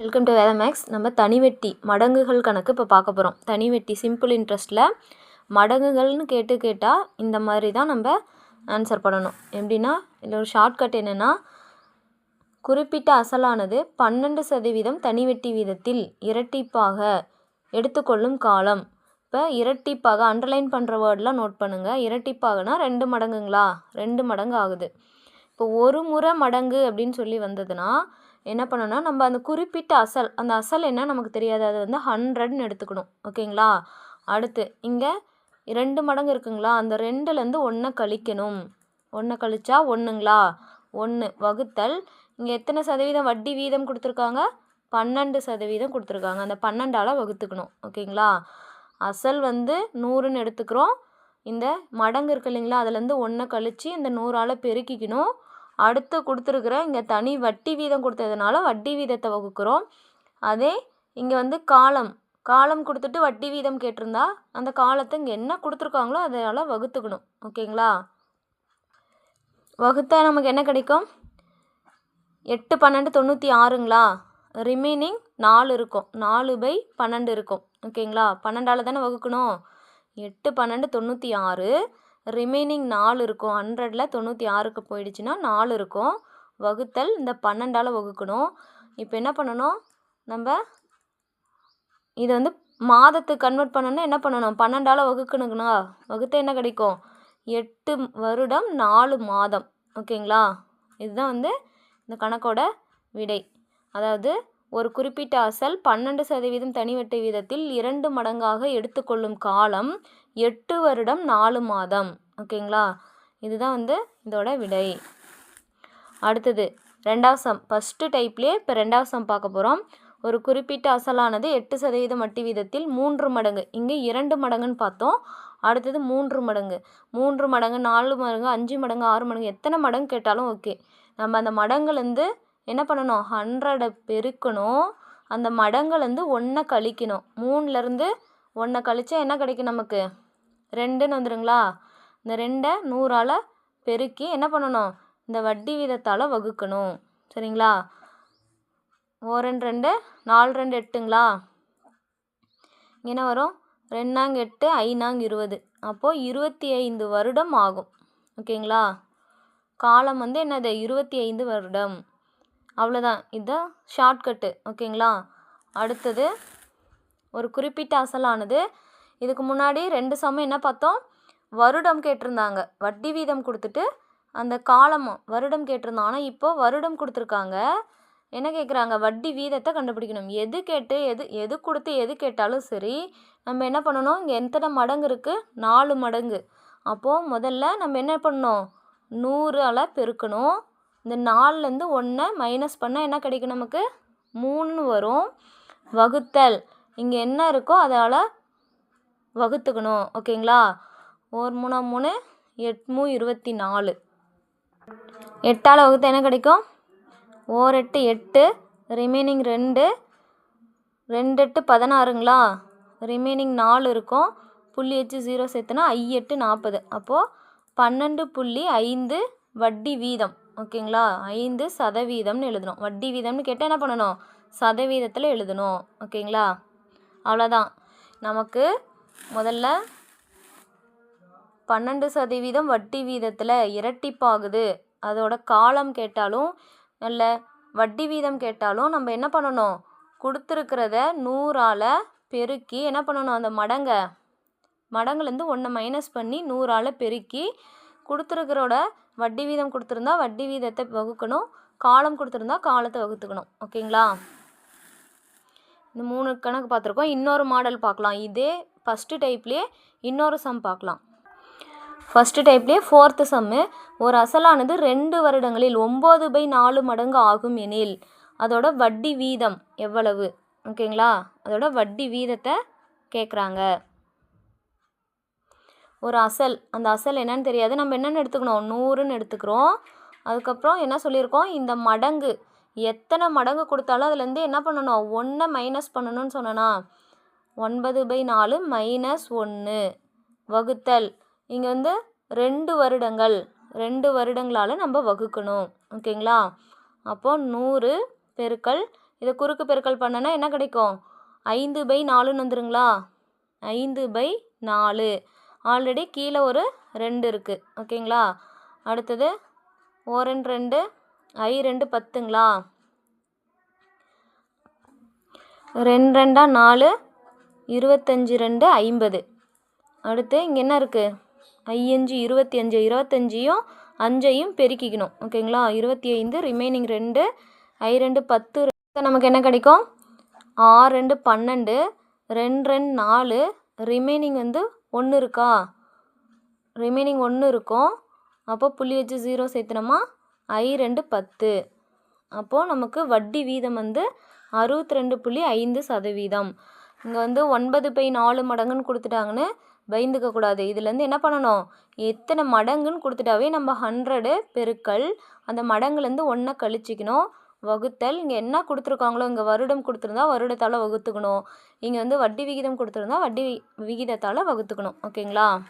Welcome to வேத maths நம்ம தனிவெட்டி மடங்குகள் கணக்கு இப்போ பார்க்க போகிறோம் தனிவெட்டி சிம்பிள் இன்ட்ரெஸ்ட்டில் மடங்குகள்னு கேட்டு கேட்டால் இந்த மாதிரி தான் நம்ம ஆன்சர் பண்ணணும். எப்படின்னா இதில் ஒரு ஷார்ட்கட் என்னென்னா குறிப்பிட்ட அசலானது பன்னெண்டு சதவீதம் தனிவெட்டி வீதத்தில் இரட்டிப்பாக எடுத்துக்கொள்ளும் காலம். இப்போ இரட்டிப்பாக அண்டர்லைன் பண்ணுற வேர்டெலாம் நோட் பண்ணுங்கள் இரட்டிப்பாகனா ரெண்டு மடங்குங்களா? ரெண்டு மடங்கு ஆகுது. இப்போ ஒரு முறை மடங்கு அப்படின்னு சொல்லி வந்ததுன்னா என்ன பண்ணணும்னா நம்ம அந்த குறிப்பிட்ட அசல் அந்த அசல் என்ன நமக்கு தெரியாது. அது வந்து ஹண்ட்ரட்னு எடுத்துக்கணும். ஓகேங்களா? அடுத்து இங்கே ரெண்டு மடங்கு இருக்குங்களா? அந்த ரெண்டுலேருந்து ஒன்றை கழிக்கணும். ஒன்றை கழிச்சா ஒன்றுங்களா ஒன்று வகுத்தல். இங்கே எத்தனை சதவீதம்? வட்டி வீதம் கொடுத்துருக்காங்க? பன்னெண்டு சதவீதம் கொடுத்துருக்காங்க. அந்த பன்னெண்டால் வகுத்துக்கணும். ஓகேங்களா? அசல் வந்து நூறுன்னு எடுத்துக்கிறோம். இந்த மடங்கு இருக்கு இல்லைங்களா? அதுலேருந்து ஒன்றை கழித்து இந்த நூறால் பெருக்கிக்கணும். அடுத்து கொடுத்துருக்குற இங்கே தனி வட்டி வீதம் கொடுத்ததுனால வட்டி வீதத்தை வகுக்கிறோம். அதே இங்கே வந்து காலம் காலம் கொடுத்துட்டு வட்டி வீதம் கேட்டிருந்தா அந்த காலத்தை இங்கே என்ன கொடுத்துருக்காங்களோ அதனால் வகுத்துக்கணும். ஓகேங்களா? வகுத்தா நமக்கு என்ன கிடைக்கும்? எட்டு பன்னெண்டு தொண்ணூற்றி ஆறுங்களா? ரிமைனிங் நாலு இருக்கும். நாலு பை பன்னெண்டு இருக்கும். ஓகேங்களா? பன்னெண்டால் தானே வகுக்கணும். எட்டு பன்னெண்டு தொண்ணூற்றி ஆறு. ரிமைனிங் நாலு இருக்கும். ஹண்ட்ரடில் தொண்ணூற்றி ஆறுக்கு போயிடுச்சுன்னா நாலு இருக்கும். வகுத்தல் இந்த பன்னெண்டால் வகுக்கணும். இப்போ என்ன பண்ணணும்? நம்ம இதை வந்து மாதத்துக்கு கன்வெர்ட் பண்ணணும்னா என்ன பண்ணணும்? பன்னெண்டால் வகுக்கணுங்கண்ணா. வகுத்த என்ன கிடைக்கும்? எட்டு வருடம் நாலு மாதம். ஓகேங்களா? இதுதான் வந்து இந்த கணக்கோட விடை. அதாவது ஒரு குறிப்பிட்ட அசல் பன்னெண்டு சதவீதம் தனிவெட்டு வீதத்தில் இரண்டு மடங்காக எடுத்துக்கொள்ளும் காலம் எட்டு வருடம் நாலு மாதம். ஓகேங்களா இதுதான் வந்து இதோட விடை. அடுத்தது ரெண்டாவது சம். ஃபஸ்ட்டு டைப்லேயே இப்போ ரெண்டாவது சம் பார்க்க போகிறோம் ஒரு குறிப்பிட்ட அசலானது எட்டு சதவீதம் வட்டி வீதத்தில் மூன்று மடங்கு. இங்கே இரண்டு மடங்குன்னு பார்த்தோம். அடுத்தது மூன்று மடங்கு. மூன்று மடங்கு நாலு மடங்கு அஞ்சு மடங்கு ஆறு மடங்கு எத்தனை மடங்கு கேட்டாலும் ஓகே நம்ம அந்த மடங்குலேருந்து என்ன பண்ணணும்? ஹண்ட்ரடை பெருக்கணும். அந்த மடங்குலேருந்து ஒன்றை கழிக்கணும். மூணுலேருந்து ஒன்றை கழிச்சா என்ன கிடைக்கும் நமக்கு? ரெண்டுன்னு வந்துடுங்களா? இந்த ரெண்டை நூறால் பெருக்கி என்ன பண்ணணும்? இந்த வட்டி வீதத்தால் வகுக்கணும். சரிங்களா? ஓ ரெண்டு ரெண்டு நாலு ரெண்டு எட்டுங்களா? இங்கே என்ன வரும்? ரெண்டாங்க எட்டு ஐநாங்க இருபது. அப்போது இருபத்தி ஐந்து வருடம் ஆகும். ஓகேங்களா? காலம் வந்து என்னது? இருபத்தி ஐந்து வருடம். அவ்வளோதான். இதுதான் ஷார்ட்கட்டு ஓகேங்களா அடுத்தது ஒரு குறிப்பிட்ட அசலானது. இதுக்கு முன்னாடி ரெண்டு சமம் என்ன பார்த்தோம்? வருடம் கேட்டிருந்தாங்க. வட்டி வீதம் கொடுத்துட்டு அந்த காலமும் வருடம் கேட்டிருந்தோம். ஆனால் இப்போது வருடம் கொடுத்துருக்காங்க. என்ன கேட்குறாங்க? வட்டி வீதத்தை கண்டுபிடிக்கணும். எது கேட்டு எது எது கொடுத்து எது கேட்டாலும் சரி நம்ம என்ன பண்ணணும்? இங்கே எத்தனை மடங்கு இருக்குது நாலு மடங்கு. அப்போது முதல்ல நம்ம என்ன பண்ணணும்? நூறால் பெருக்கணும். இந்த நாலுலேருந்து ஒன்றை மைனஸ் பண்ணால் என்ன கிடைக்கும் நமக்கு? மூணுன்னு வரும். வகுத்தல். இங்கே என்ன இருக்கோ அதால் வகுத்துக்கணும். ஓகேங்களா? ஒரு மூணா மூணு எட்மூ இருபத்தி நாலு. எட்டால் வகுத்து என்ன கிடைக்கும்? ஓர் எட்டு எட்டு. ரிமைனிங் ரெண்டு. ரெண்டு எட்டு பதினாறுங்களா? ரிமைனிங் நாலு இருக்கும். புள்ளி வச்சு ஜீரோ சேர்த்துனா ஐ எட்டு நாற்பது. அப்போது பன்னெண்டு புள்ளி ஐந்து வட்டி வீதம் ஓகேங்களா? ஐந்து சதவீதம்னு எழுதணும். வட்டி வீதம்னு கேட்டால் என்ன பண்ணணும்? சதவீதத்தில் எழுதணும் ஓகேங்களா? அவ்வளோதான் நமக்கு முதல்ல பன்னெண்டு சதவீதம் வட்டி வீதத்தில் இரட்டிப்பாகுது. அதோட காலம் கேட்டாலும் இல்லை வட்டி வீதம் கேட்டாலும் நம்ம என்ன பண்ணணும்? கொடுத்துருக்கிறத நூறால் பெருக்கி என்ன பண்ணணும்? அந்த மடங்கை மடங்குலேருந்து ஒன்றை மைனஸ் பண்ணி நூறால் பெருக்கி கொடுத்துருக்கிறோட வட்டி வீதம் கொடுத்துருந்தா வட்டி வீதத்தை வகுக்கணும். காலம் கொடுத்துருந்தா காலத்தை வகுத்துக்கணும். ஓகேங்களா? இந்த மூணு கணக்கு பார்த்துருக்கோம். இன்னொரு மாடல் பார்க்கலாம். இதே ஃபஸ்ட்டு டைப்லேயே இன்னொரு சம் பார்க்கலாம். ஃபஸ்ட்டு டைப்லேயே ஃபோர்த்து சம்மு ஒரு அசலானது ரெண்டு வருடங்களில் ஒம்பது பை நாலு மடங்கு ஆகும் எனில் அதோட வட்டி வீதம் எவ்வளவு? ஓகேங்களா? அதோட வட்டி வீதத்தை கேட்குறாங்க ஒரு அசல். அந்த அசல் என்னன்னு தெரியாது. நம்ம என்னென்னு எடுத்துக்கணும்? நூறுன்னு எடுத்துக்கிறோம். அதுக்கப்புறம் என்ன சொல்லியிருக்கோம்? இந்த மடங்கு. எத்தனை மடங்கு கொடுத்தாலும் அதுலேருந்து என்ன பண்ணணும்? ஒன்றை மைனஸ் பண்ணணும்னு சொன்னனா? ஒன்பது பை நாலு மைனஸ் ஒன்று. வகுத்தல். இங்கே வந்து ரெண்டு வருடங்கள். ரெண்டு வருடங்களால் நம்ம வகுக்கணும். ஓகேங்களா? அப்போது நூறு பெருக்கல். இதை குறுக்கு பெருக்கல் பண்ணனா என்ன கிடைக்கும்? ஐந்து பை நாலுன்னு வந்துருங்களா? ஐந்து பை நாலு. ஆல்ரெடி கீழே ஒரு ரெண்டு இருக்குது ஓகேங்களா? அடுத்தது ஓ ரெண்டு ரெண்டு ஐ ரெண்டு பத்துங்களா? ரெண்டு ரெண்டா நாலு இருபத்தஞ்சி ரெண்டு ஐம்பது. அடுத்து இங்கே என்ன இருக்குது ஐயஞ்சு இருபத்தி அஞ்சு இருபத்தஞ்சியும் அஞ்சையும் பெருக்கிக்கணும். ஓகேங்களா? இருபத்தி ஐந்து ரிமைனிங் ரெண்டு ஐ ரெண்டு பத்து நமக்கு என்ன கிடைக்கும்? ஆறு ரெண்டு பன்னெண்டு ரெண்டு ரெண்டு நாலு ரிமைனிங் வந்து ஒன்று இருக்கா? ரிமைனிங் ஒன்று இருக்கும். அப்போ புள்ளி வச்சு ஜீரோ சேர்த்துனோமா? ஐ ரெண்டு பத்து. அப்போது நமக்கு வட்டி வீதம் வந்து அறுபத்தி ரெண்டு புள்ளி ஐந்து சதவீதம். இங்கே வந்து ஒன்பது பை நாலு மடங்குன்னு கொடுத்துட்டாங்கன்னு பயந்துக்க கூடாது. இதுலேருந்து என்ன பண்ணணும்? எத்தனை மடங்குன்னு கொடுத்துட்டாவே நம்ம ஹண்ட்ரடு பெருக்கல். அந்த மடங்குலேருந்து ஒன்றை கழிச்சிக்கணும். வகுத்தல் இங்கே என்ன கொடுத்துருக்காங்களோ இங்கே வருடம் கொடுத்துருந்தா வருடத்தால் வகுத்துக்கணும். இங்கே வந்து வட்டி விகிதம் கொடுத்துருந்தா வட்டி வி- விகிதத்தால் வகுத்துக்கணும். ஓகேங்களா?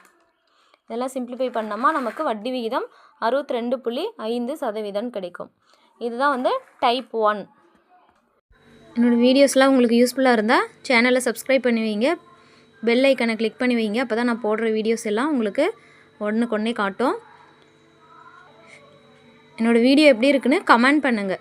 இதெல்லாம் சிம்பிளிஃபை பண்ணோமா நமக்கு வட்டி விகிதம் அறுபத்தி ரெண்டு புள்ளி ஐந்து சதவீதம் கிடைக்கும். இதுதான் வந்து டைப் ஒன். என்னோடய வீடியோஸ்லாம் உங்களுக்கு யூஸ்ஃபுல்லாக இருந்தால் சேனலை சப்ஸ்கிரைப் பண்ணி வைங்க. பெல் ஐக்கனை கிளிக் பண்ணி வைங்க. அப்போ தான் நான் போடுற வீடியோஸ் எல்லாம் உங்களுக்கு ஒன்றுக்கொன்னே காட்டும். என்னோடய வீடியோ எப்படி இருக்குன்னு கமெண்ட் பண்ணுங்கள்